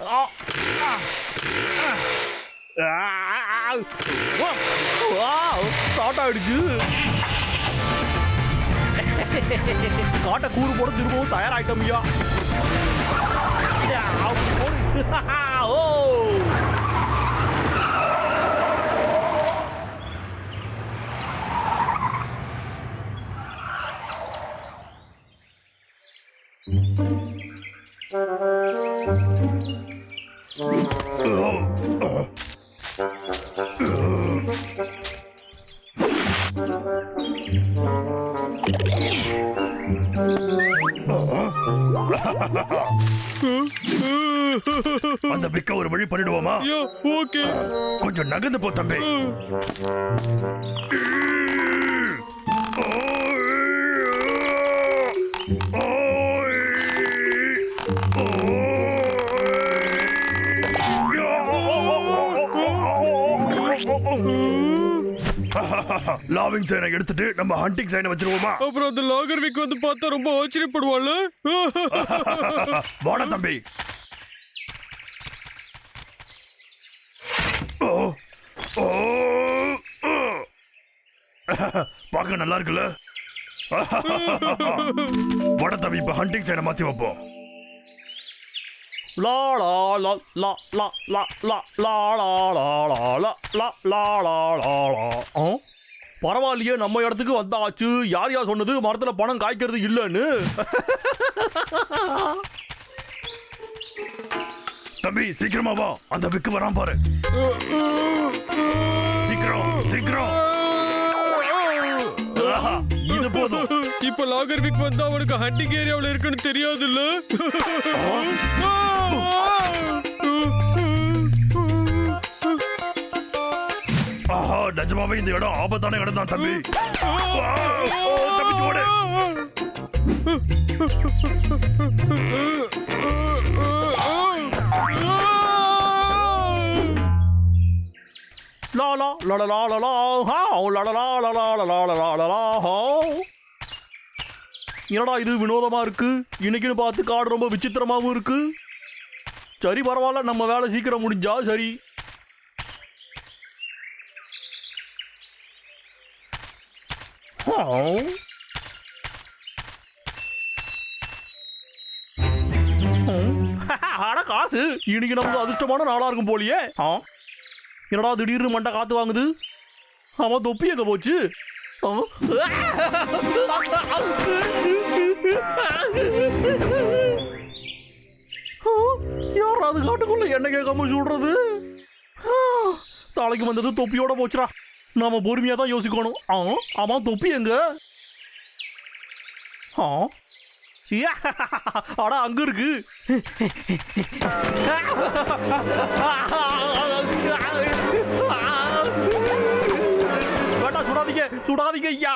đó à. À. Wow. കാട്ടാടിക്ക് കാട്ടക്കൂട് പോടെ തിരുമ്പോ തയ്യാറായിട്ടമ്മയ്യ ഓ Uh-huh. அந்த பிக்க ஒரு வழி பண்ணிடுவோமா? ஓகே. கொஞ்சம் நகர்ந்து போ தம்பி. லாவிங் சைனை எடுத்துட்டு நம்ம ஹண்டிங் சைனை வச்சிருவோமா? அப்புறம் அந்த லாகர்விக் வந்து பார்த்தா ரொம்ப ஆச்சரியப்படுவாள்ல? வாடா தம்பி. பார்க்க நல்லா இருக்குல்ல? வட தம்பி இப்ப ஹண்டிங் சைனை மாத்தி வைப்போம். லா லா லா லா லா லா லா லா லா லா லா லா லா லா லா லா லா ஆ? பரவாயில்லையே நம்ம இடத்துக்கு வந்தாச்சு யார் யார் சொன்னது மரத்துல பணம் காய்க்கிறது இல்லைன்னு தம்பி சீக்கிரமா வா அந்த விக்கு வரான் பாரு சீக்கிரம் சீக்கிரம் இது போதும் இப்ப லாகர்விக் வந்து அவனுக்கு ஹண்டிங் ஏரியாவுல இருக்குன்னு தெரியாதுல்ல ஆஹா நிஜமாவே இந்த இடம் ஆபத்தான இடம் தான் தம்பி. தப்பிச்சு ஓடு லா லா லா லா லா லா ஹா லா லா லா லா லா லா லா லா லா ஹா. என்னடா இது வினோதமா இருக்கு? இன்னைக்குன்னு பார்த்து காடு ரொம்ப விசித்திரமாவும் இருக்கு. சரி பரவாயில்ல நம்ம வேலை சீக்கிரம் முடிஞ்சா சரி அட காசு இன்னைக்கு நமக்கு அதிர்ஷ்டமான நாளா இருக்கும் போலியே ஆ என்னடா திடீர்னு மண்டை காத்து வாங்குது ஆமா தொப்பி எங்க போச்சு ஆ, யாராவது காட்டுக்குள்ள என்ன கேட்காம சொல்றது? தலைக்கு வந்தது தொப்பியோட போச்சுடா. நாம பொறுமையா தான் யோசிக்கணும். ஆ ஆமா தொப்பி எங்க? ஆ. யா, அங்க இருக்கு. வேண்டாம் சுடாதீங்க சுடாதீங்க ஐயா.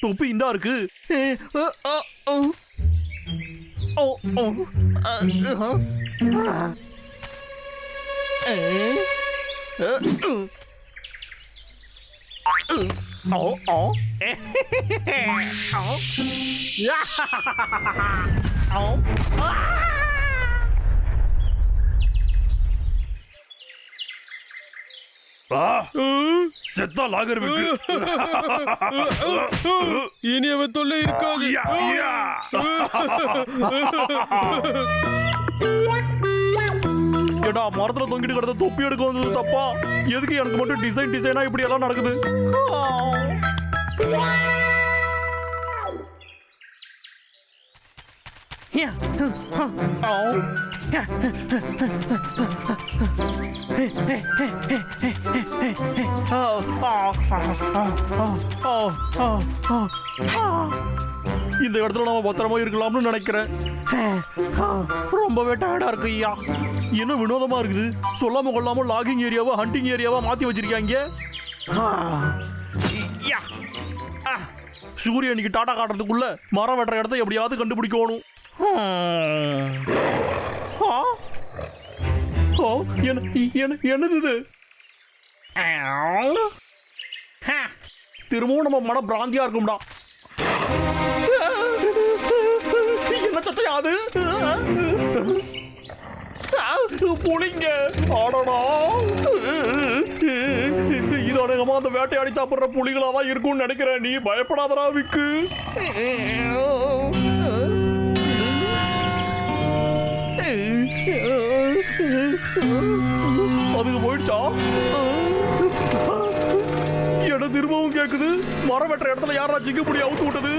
தொப்பி இந்தா இருக்கு. ồ ồ à, ừ, hả? À. ê. Ờ, ừ. Ừ ồ ồ ồ ồ செத்தா லாகர் விக்கு. இனி அவன் தொல்லை இருக்காது. ஏடா மரத்துல தொங்கிட்டு கிடந்த தொப்பி எடுக்க வந்தது தப்பா? எதுக்கு எனக்கு மட்டும் டிசைன் டிசைனா இப்படி எல்லாம் நடக்குது? இந்த இடத்துல நம்ம பத்திரமா இருக்கலாம்னு நினைக்கிறேன். ரொம்பவே டயர்டா இருக்கு ஐயா. இன்னும் வினோதமா இருக்குது? சொல்லாம கொள்ளாம லாகிங் ஏரியாவா ஹண்டிங் ஏரியாவா மாத்தி வச்சிருக்காங்க சூரியனுக்கு யா. ஆ. டாடா காட்டுறதுக்குள்ள மரம் வெட்டுற இடத்த எப்படியாவது கண்டுபிடிக்கணும். ஹம். ஆ. ஓ என்ன என்ன- என்னது இது திரும்பவும் நம்ம மன பிராந்தியா இருக்கும்டா என்ன சத்தையா அது புளிங்க ஆடடா இது அநேகமா அந்த வேட்டையாடி சாப்பிடுற புலிகளாதான் இருக்கும்னு நினைக்கிறேன் நீ பயப்படாதடா விக்கு அதுக்கு போயிடுச்சா? என்ன திரும்பவும் கேக்குது? மரம் வெட்டுற இடத்துல யாரா சிக்க அவுத்து விட்டது?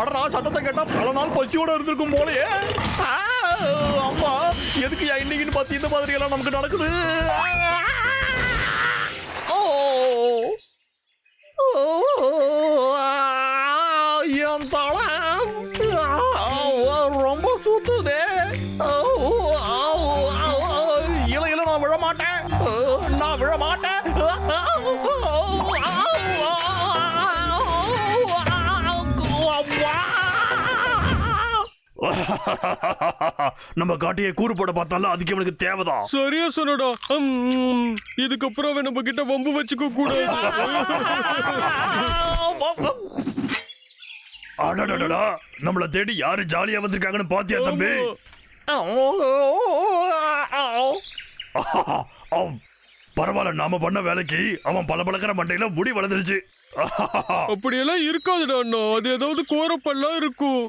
அடடா சத்தத்தை கேட்டா பல நாள் பசியோட இருந்திருக்கும் போலயே. ஆ, அம்மா எதுக்கு இன்னைக்குன்னு பார்த்து இந்த மாதிரி எல்லாம் நமக்கு நடக்குது? ஓ, நான் விழ மாட்டேன். நம்ம காட்டியை கூறு போட பார்த்தாலும் அதுக்கு இவனுக்கு தேவைதான். சரியா சொன்னடா. ஹம், இதுக்கப்புறம் நம்ம கிட்ட வம்பு வச்சுக்க கூடாது. அடடடடா. நம்மள தேடி யாரு ஜாலியா வந்திருக்காங்கன்னு பாத்தியா தம்பி? பரவாயில்ல நாம பண்ண வேலைக்கு அவன் பல பழக்கிற மண்டையில முடி வளர்ந்துருச்சு. அப்படியெல்லாம் இருக்காதுடா அண்ணா. அது ஏதாவது கோரப்பல்லா இருக்கும்.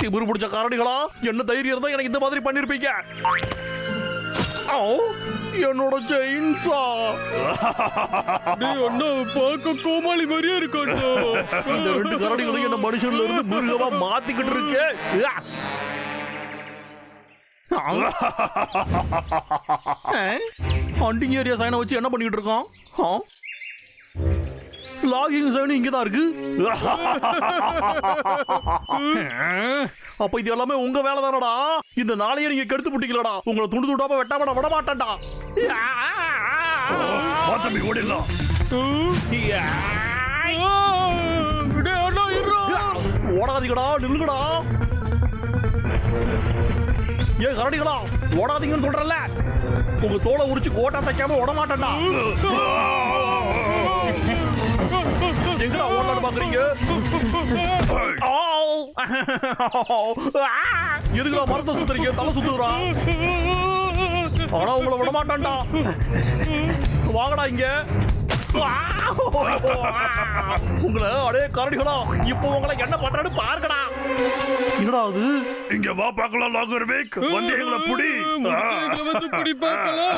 திமிரு பிடிச்ச காரணிகளா? என்ன தைரியம் இருந்தா எனக்கு இந்த மாதிரி பண்ணிருப்பீங்க. என்னோட செயின்ஸா அண்ணா பார்க்க கோமாளி மாதிரியே இருக்காண்டா இந்த ரெண்டு கரடிகளும் என்ன மனுஷன்ல இருந்து மிருகமா மாத்திக்கிட்டு இருக்கு? ஹண்டிங் ஏரியா சைனை வச்சு என்ன பண்ணிக்கிட்டு இருக்கோம் லாகிங் சைன் இங்க தான் இருக்கு. அப்ப இது எல்லாமே உங்க வேலை தானடா? இந்த நாளையே நீங்க கெடுத்து புட்டீங்களடா உங்களை துண்டு துண்டாம வெட்டாம விட மாட்டேன்டா தம்பி ஓடிடலாம். ஓடாதீங்கடா நில்லுங்கடா. ஏ கரடிகளா ஓடாதீங்கன்னு சொல்றல உங்க தோலை உரிச்சு கோட்டா தைக்காம ஓட மாட்டேன்டா. எங்கடா ஓடலான்னு பாக்குறீங்க? ஆவ். எதுக்குடா மரத்தை சுத்துறீங்க? தலை சுத்துறா ஆனா உங்களை விட மாட்டான்டா. வாங்கடா இங்க. உங்களை அடே கரடிகளா இப்போ உங்களை என்ன பண்றான்னு பாருங்கடா. என்னடா அது? இங்க வா பார்க்கலாம் லாகர் வேக் வந்து எங்களை புடி. வந்து பிடி பார்க்கலாம்.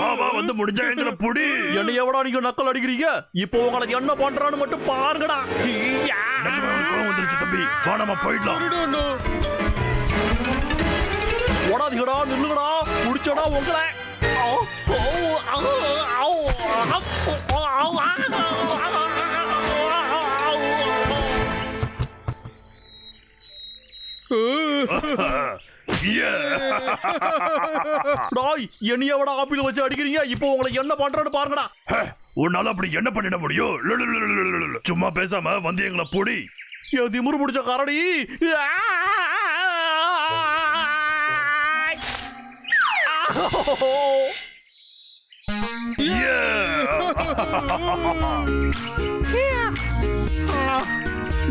வா வா வந்து முடிஞ்சா எங்களை புடி. என்னை எவடா நீங்க நக்கல் அடிக்கிறீங்க? இப்போ உங்களை என்ன பண்றான்னு மட்டும் பாருங்கடா. கோவம் வந்துருச்சு தம்பி. வா நம்ம போயிடலாம். ஓடாதீங்கடா நில்லுங்கடா. முடிச்சடா உங்களை. டாய் என்னையவடா ஆப்பிள் வச்சு அடிக்கிறீங்க இப்போ உங்களை என்ன பண்றேன்னு பாருங்கடா உன்னால அப்படி என்ன பண்ணிட முடியும். சும்மா பேசாம வந்து எங்களை புடி திமிரு பிடிச்ச கரடி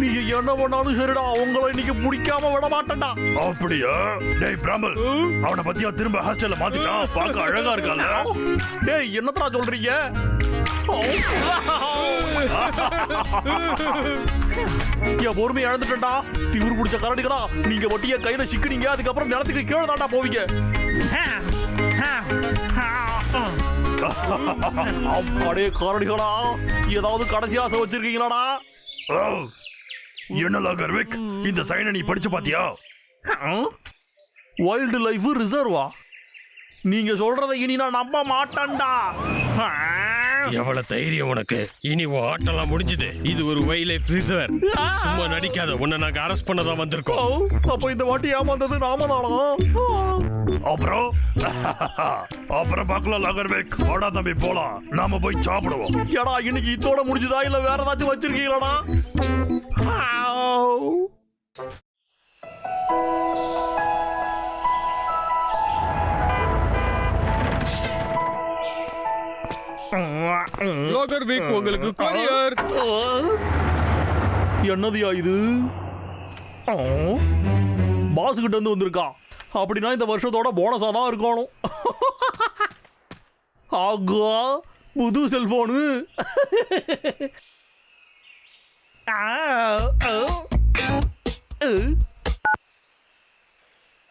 நீங்க என்ன பண்ணாலும் சரிடா உங்களை இன்னைக்கு பிடிக்காம விட மாட்டேன்டா அப்படியா? டேய் பிராமல் அவனை பத்தியா திரும்ப ஹாஸ்டல்ல மாத்திட்டான் பார்க்க அழகா இருக்கான்ல. டேய் என்னத்தடா சொல்றீங்க? என் பொறுமை இழந்துட்டேன்டா. திமிரு பிடிச்ச கரடிகளா நீங்க வட்டிய கையில சிக்கினீங்க அதுக்கப்புறம் நிலத்துக்கு கீழே தாண்டா போவீங்க. அடே கரடிகளா? ஏதாவது கடைசி ஆசை வச்சிருக்கீங்களாடா? ஓ, என்ன லாகர் வேக்? இந்த சைனை நீ படிச்சு பாத்தியா? வைல்டு லைஃப் ரிசர்வா நீங்க சொல்றதை இனி நான் நம்ப மாட்டேன்டா. எவ்வளவு தைரியம் உனக்கு? இனி உன் ஆட்டெல்லாம் முடிஞ்சுது. இது ஒரு வைல்ட் லைஃப் ரிசர்வ் சும்மா நடிக்காத. உன்னை நாங்க அரெஸ்ட் பண்ண தான் வந்திருக்கோம் அப்ப இந்த வாட்டி ஏமாந்தது நாம தானா அப்புறம்? அப்புறம் பார்க்கலாம் லாகர் வேக் வாடா தம்பி போலாம். நாம போய் சாப்பிடுவோம். ஏடா இன்னைக்கு இதோட முடிஞ்சுதா? இல்ல வேற ஏதாச்சும் வச்சிருக்கீங்களாடா. லாகர் வீக் உங்களுக்கு கொரியர். என்னதுயா இது? பாஸ் கிட்ட இருந்து வந்திருக்கான் அப்படின்னா இந்த வருஷத்தோட போனஸா தான் இருக்கணும். ஆகா புது செல்போனு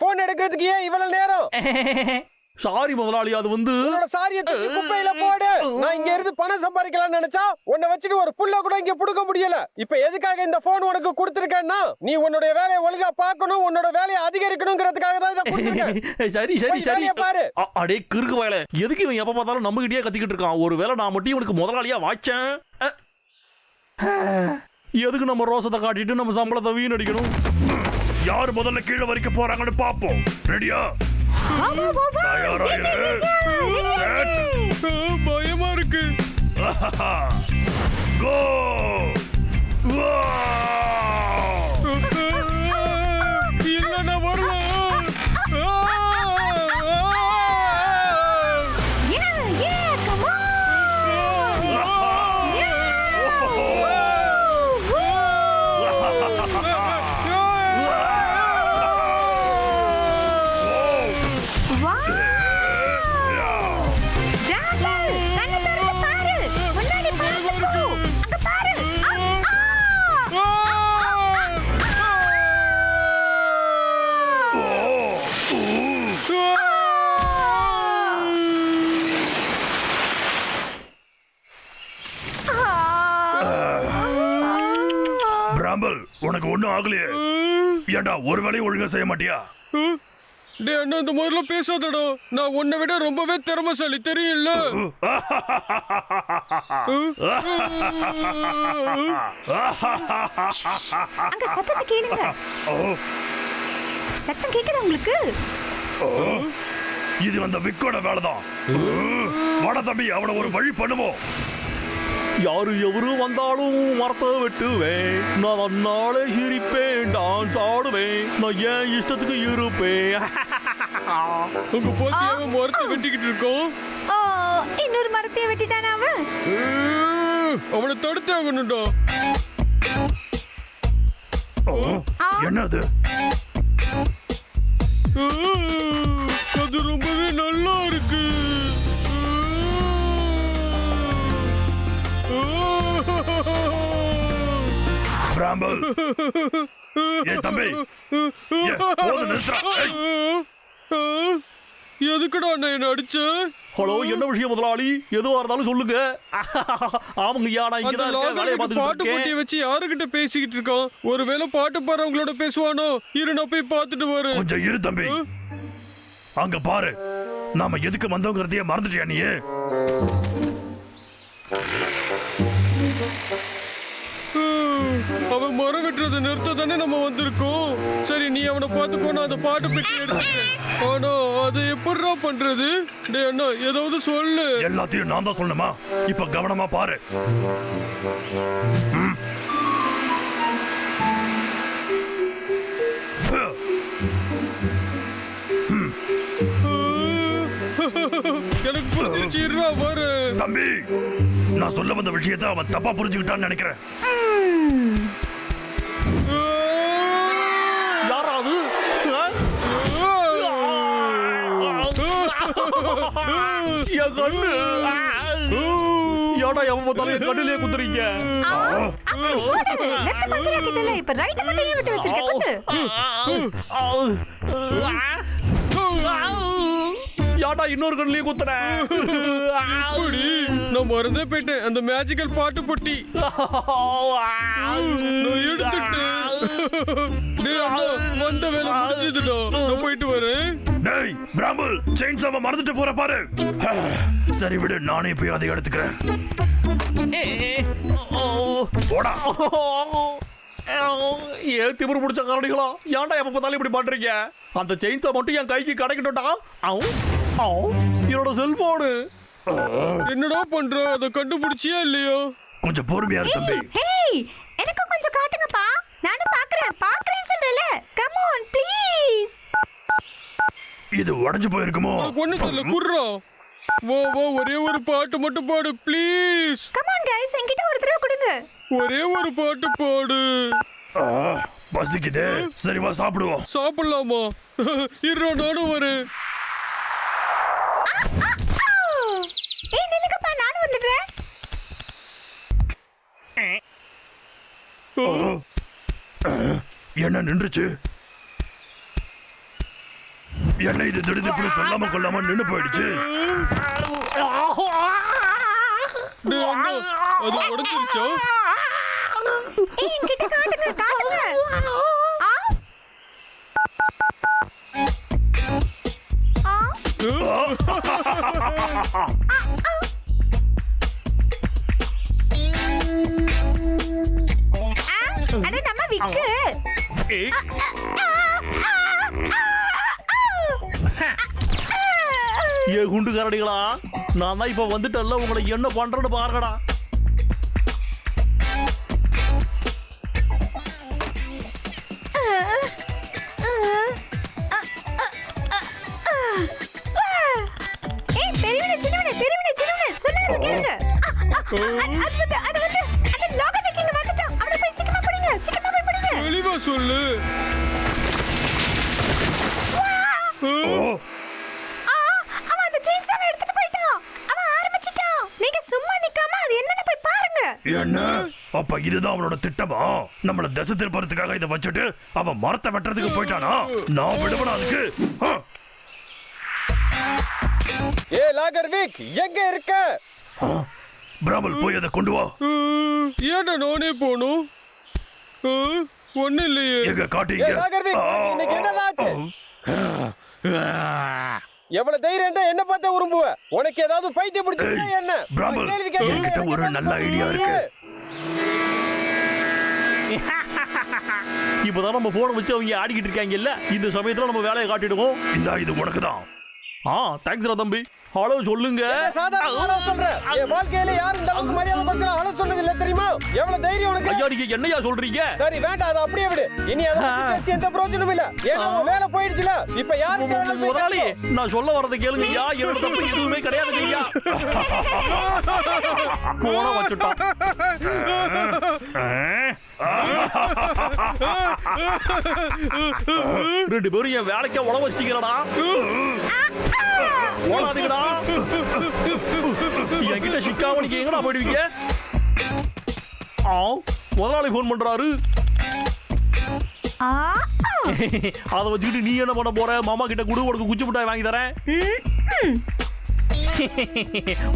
போன் எடுக்கிறதுக்கு ஏன் இவ்வளவு நேரம்? சாரி முதலாளி அது வந்து சாரிய தூக்கி குப்பையில போடு. நான் இங்க இருந்து பணம் சம்பாதிக்கலாம்னு நினைச்சா உன்னை வச்சுட்டு ஒரு புல்ல கூட இங்க புடுங்க முடியல. இப்ப எதுக்காக இந்த போன் உனக்கு கொடுத்திருக்கேன்னா நீ உன்னுடைய வேலையை ஒழுங்கா பார்க்கணும் உன்னோட வேலையை அதிகரிக்கணுங்கிறதுக்காக தான் இதை கொடுத்திருக்கேன். சரி சரி சரி. பாரு. அடே கிறுக்கு வயல. எதுக்கு இவன் எப்ப பார்த்தாலும் நம்ம கிட்டயே கத்திக்கிட்டு இருக்கான்? ஒருவேளை நான் மட்டும் இவனுக்கு முதலாளியா வாச்சேன். எதுக்கு நம்ம ரோசத்தை காட்டிட்டு நம்ம சம்பளத்தை வீணடிக்கணும்? யார் முதல்ல கீழே வரைக்கும் போறாங்கன்னு பாப்போம் ரெடியா தயாரா இரு. Set. பயமா இருக்கு. Go! இல்ல ஆகலையே ஏன்டா ஒரு வேலையும் ஒழுங்கா செய்ய மாட்டியா? டே அண்ணா இந்த முதல்ல பேசாதடா. நான் உன்னை விட ரொம்பவே திறமைசாலி தெரியல அங்க சத்தத்தை கேளுங்க. சத்தம் கேக்குதா உங்களுக்கு? இது அந்த விக்கோட வேலைதான். வாடா தம்பி அவனை ஒரு வழி பண்ணுவோம். யாரு எவரு வந்தாலும் மரத்தை வெட்டுவேன். நான் அந்நாளே சிரிப்பேன் டான்ஸ் ஆடுவேன். நான் ஏன் இஷ்டத்துக்கு இருப்பேன்? உங்க போத்தியாக மரத்தை வெட்டிக்கிட்டு இருக்கோம். ஓ இன்னொரு மரத்தையே வெட்டிட்டானா அவன் அவனை தடுத்து ஆகணும்டா. என்னது? அது ரொம்பவே நல்லா இருக்கு. பிராம்பல் ஏய் தம்பி. நிறுத்துடா. ஏய். எதுக்குடா என்ன அடிச்ச? ஹலோ என்ன விஷயம் முதலாளி? எதுவா இருந்தாலும் சொல்லுங்க. ஆமாங்க ஐயா நான் இங்கதான் இருக்கேன் வேலையை பார்த்துக்கிட்டு பாட்டு இருக்கேன். வச்சு யாருகிட்ட பேசிக்கிட்டு இருக்கான் ஒருவேளை பாட்டு பாடுறவங்களோட பேசுவானோ? இரு நான் போய் பார்த்துட்டு வரேன். கொஞ்சம் இரு தம்பி. அங்க பாரு. நாம எதுக்கு வந்தோங்கிறதையே மறந்துட்டியா நீ? அவன் மரம் வெட்டுறதை நிறுத்த தானே நம்ம வந்திருக்கோம்? சரி நீ அவனை பார்த்துக்கோ நான் அந்த பாட்டு பெட்டி எடுத்துக்கிறேன். ஆனா அதை எப்படிடா பண்றது? டேய் அண்ணா ஏதாவது சொல்லு. எல்லாத்தையும் நான் தான் சொல்லணுமா? இப்ப கவனமா பாரு. எனக்கு புரிஞ்சிருச்சு இருடா பாரு. தம்பி. நான் சொல்ல வந்த விஷயத்தை அவன் தப்பா புரிஞ்சுக்கிட்டான்னு நினைக்கிறேன் யாராவது என் கண்ணு ஏடா எவன் பார்த்தாலும் என் கண்ணுலயே குத்துறீங்க இப்ப ரைட் மட்டும் ஏன் விட்டு வச்சிருக்க ஏடா இன்னொரு கண்ணுலயே குத்துற இப்படி நான் மறந்தே போயிட்டேன். அந்த மேஜிக்கல் பாட்டு பொட்டி. நான் அண்ணா, வந்த வேலை முடிஞ்சதுடா. நான் போயிட்டு வரேன். டேய் பிராம்பல் செயின்ஸ் அவன் மறந்துட்டு போற பாரு. சரி விடு நானே போய் அதை எடுத்துக்கிறேன். போடா. ஏன் திமிரு பிடிச்ச காரணிகளா? ஏன்டா எப்ப பார்த்தாலும் இப்படி பண்றீங்க? அந்த செயின்ஸை மட்டும் என் கைக்கு கிடைக்கட்டும்டா. ஆவு. என்னோட செல்போனு. என்னடா பண்ற? அதை கண்டுபிடிச்சியா இல்லையா? கொஞ்சம் பொறுமையா இரு தம்பி. ஹேய் எனக்கு கொஞ்சம் காட்டுங்கப்பா. நானும் பாக்குறேன். பாக்குறேன் சொல்றல கம் ஆன் ப்ளீஸ் இது உடைஞ்சு போயிருக்குமோ? ஒண்ணு தெரியல குர்றா வா வா ஒரே ஒரு பாட்டு மட்டும் பாடு ப்ளீஸ் கமான் கைஸ் என்கிட்ட ஒரு தடவை கொடுங்க. ஒரே ஒரு பாட்டு பாடு. ஆ, பசிக்குதே. சரி வா சாப்பிடுவோம். சாப்பிடலாமா? இருடா நானும் வரேன். என்ன நின்றுச்சு? என்ன இது திடீர்னு சொல்லாம கொள்ளாம நின்னு போயிடுச்சு? அது உடஞ்சிருச்சா? ஏய் என்கிட்ட காட்டுங்க காட்டுங்க. ஆ? ஆ? ஆ, அட ஏ குண்டு நான் தான் இப்ப வந்துட்டல்ல உங்களை என்ன பண்றேன்னு பாருங்கடா. இதுதான் அவனோட திட்டமா? நம்மள திசை திருப்பறதுக்காக இதை வச்சுட்டு அவன் மரத்தை வெட்டுறதுக்கு போயிட்டானா? நான் விடுவனா அதுக்கு. ஏ லாகர் வீக் எங்க இருக்க. பிராமல் போய் அதை கொண்டு வா. ஏன்டா நானே போகணும்? அஹ், ஒண்ணும் இல்லையே. எங்க காட்டுங்க இன்னைக்கு என்னதாச்சு? எவ்வளவு தைரியம் என்ன பார்த்தா உரும்புவ? உனக்கு ஏதாவது பைத்தியம் பிடிச்சிருக்கா ஏய், என்ன? ஒரு நல்ல ஐடியா இருக்கு. இப்பதான் நம்ம போனை வச்சு அவங்க ஆடிக்கிட்டு இருக்காங்கல்ல? இந்த சமயத்துல நம்ம வேலையை காட்டிடுவோம் இந்த இது உனக்கு தான் ஆ தேங்க்ஸ்ரா தம்பி. ஹலோ சொல்லுங்க. சொல்றேன் வாழ்க்கையில இந்த மரியாதை தெரியுமா எவ்வளவு தைரியம் உனக்கு? ஐயா நீங்க என்னையா சொல்றீங்க? சரி வேண்டாம் அதை அப்படியே விடு. இனி அதை பேசி எந்த பிரயோஜனமும் இல்ல. ஏன்னா உன் வேலை போயிடுச்சுல. இப்ப போய் முதலாளி. நான் சொல்ல வரதை கேளுங்க ஐயா. என்னோட தப்பு எதுவுமே கிடையாது ஐயா. போன வச்சுட்டான் ரெண்டு பேரும் என் வேலைக்கே உழ வச்சிட்டீங்களடா. ஓடாதீங்கடா என்கிட்ட சிக்காம நீங்க எங்கடா போயிடுவீங்க? ஆ முதலாளி ஃபோன் பண்றாரு. அதை வச்சுக்கிட்டு நீ என்ன பண்ண போற? மாமா கிட்ட குடு உனக்கு குச்சி மிட்டாய் வாங்கி தரேன்.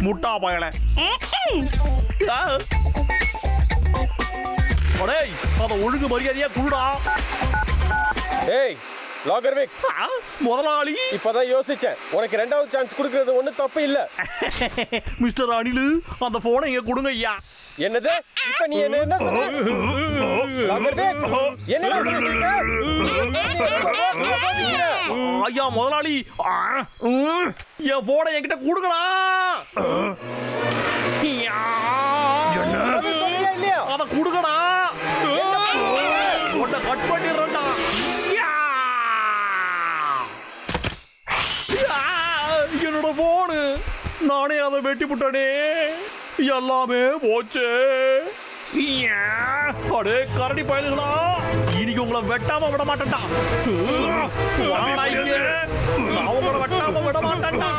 முட்டா பயல. அடேய் அத ஒழுங்கு மரியாதையா குடுடா. ஏய் லாகர் வீக் ஆ, முதலாளி. இப்பதான் யோசிச்சேன். உனக்கு ரெண்டாவது சான்ஸ் கொடுக்கறது ஒண்ணும் தப்பு இல்ல. மிஸ்டர் அனிலு அந்த போனை இங்க கொடுங்க ஐயா. என்னது? இப்ப நீ என்ன என்ன? ஐயா முதலாளி என் போனை என்கிட்ட இல்லையா? அத கொடுங்கடா. உன்னை கட். ஐயா, என்னோட போனு நானே அதை வெட்டி விட்டனே எல்லாமே போச்சு. அடே கரடி பயலுகளா. இன்னைக்கு உங்களை வெட்டாம விட மாட்டேன்டா. உங்களை வெட்டாம விட மாட்டேன்டா.